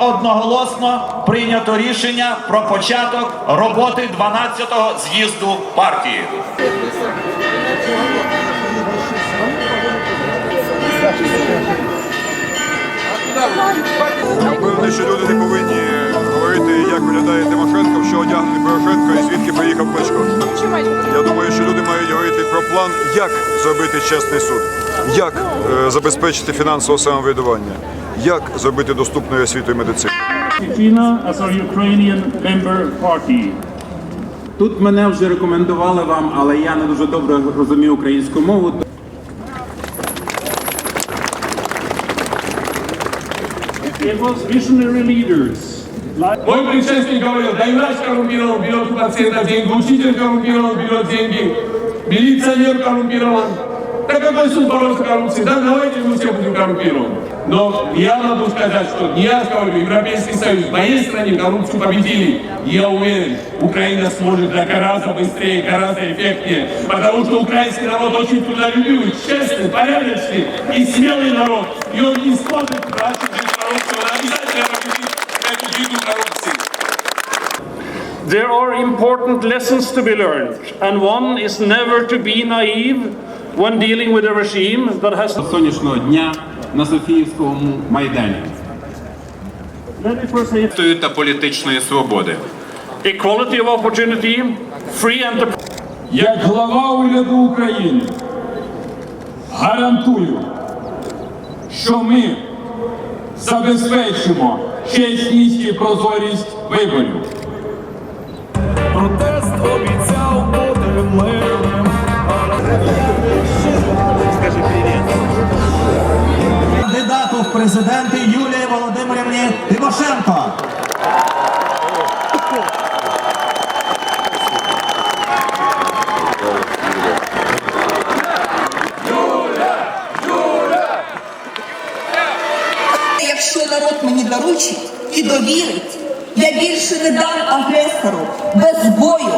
Одноголосно прийнято рішення про початок роботи 12-го з'їзду партії. Я що люди не повинні говорити, як виглядає Тимошенко, що одягнений Порошенко і звідки приїхав Кличко. Я думаю, що люди мають говорити про план, як зробити чесний суд, як е, забезпечити фінансове самоврядування, як зробити доступною освіту і медицину. Тут мене вже рекомендували вам, але я не дуже добре розумію українську мову. Мой предшественник говорил, да и врач коррумпирован, берет у пациента деньги, учитель коррумпирован, берет деньги, милиционер коррумпирован. Да какой суд бороться с коррупцией? Да давайте мы все будем коррумпированы. Но я могу сказать, что не я говорю, Европейский Союз, в моей стране коррупцию победили. Я уверен, Украина сможет гораздо быстрее, гораздо эффектнее. Потому что украинский народ очень трудолюбивый, честный, порядочный и смелый народ. И он не смотрит дальше через коррупцию, он обязательно победит эту беду коррупции. there are important lessons to be learned, and one is never to be naive when dealing with a regime that has Сонячного дня на Софіївському майдані. та політичної свободи. equality of opportunity, free enterprise. Як глава уряду України гарантую, що ми забезпечимо чесність і прозорість виборів. Президенти Юлії Володимирівні Тимошенко. Якщо народ мені доручить і довірить, я більше не дам агресору без бою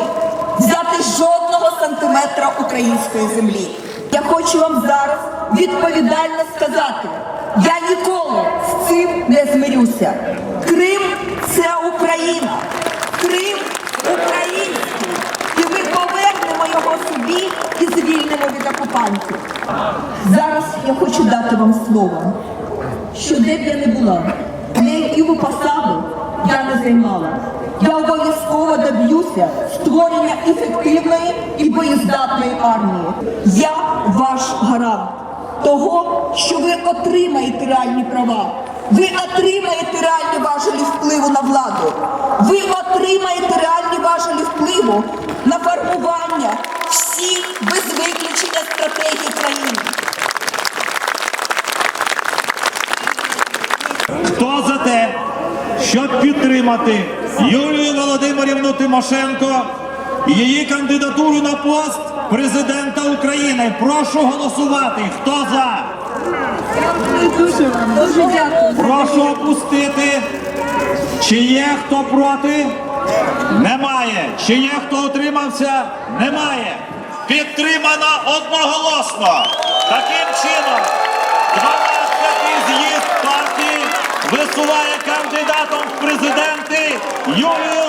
взяти жодного сантиметра української землі. Я хочу вам зараз відповідально сказати: я ніколи з цим не змирюся. Крим це Україна, Крим український, і ми повернемо його собі і звільнимо від окупантів. Зараз я хочу дати вам слово що де б я не була, на яку посаду я не займала. Я обов'язково доб'юся створення ефективної і боєздатної армії. Я ваш гарант того, що ви отримаєте реальні права. Ви отримаєте реальні важелі впливу на владу. Ви отримаєте реальні важелі впливу на формування всіх без виключення стратегій країни. Хто за те, щоб підтримати Юлію Володимирівну Тимошенко і її кандидатуру на пост президента України? Прошу голосувати. Хто за? Дуже дуже дякую. Прошу опустити. Чи є хто проти? Немає. Чи є хто утримався? Немає. Підтримано одноголосно. Таким чином, 12-й з'їзд партії висуває кандидатом в президенти Юлію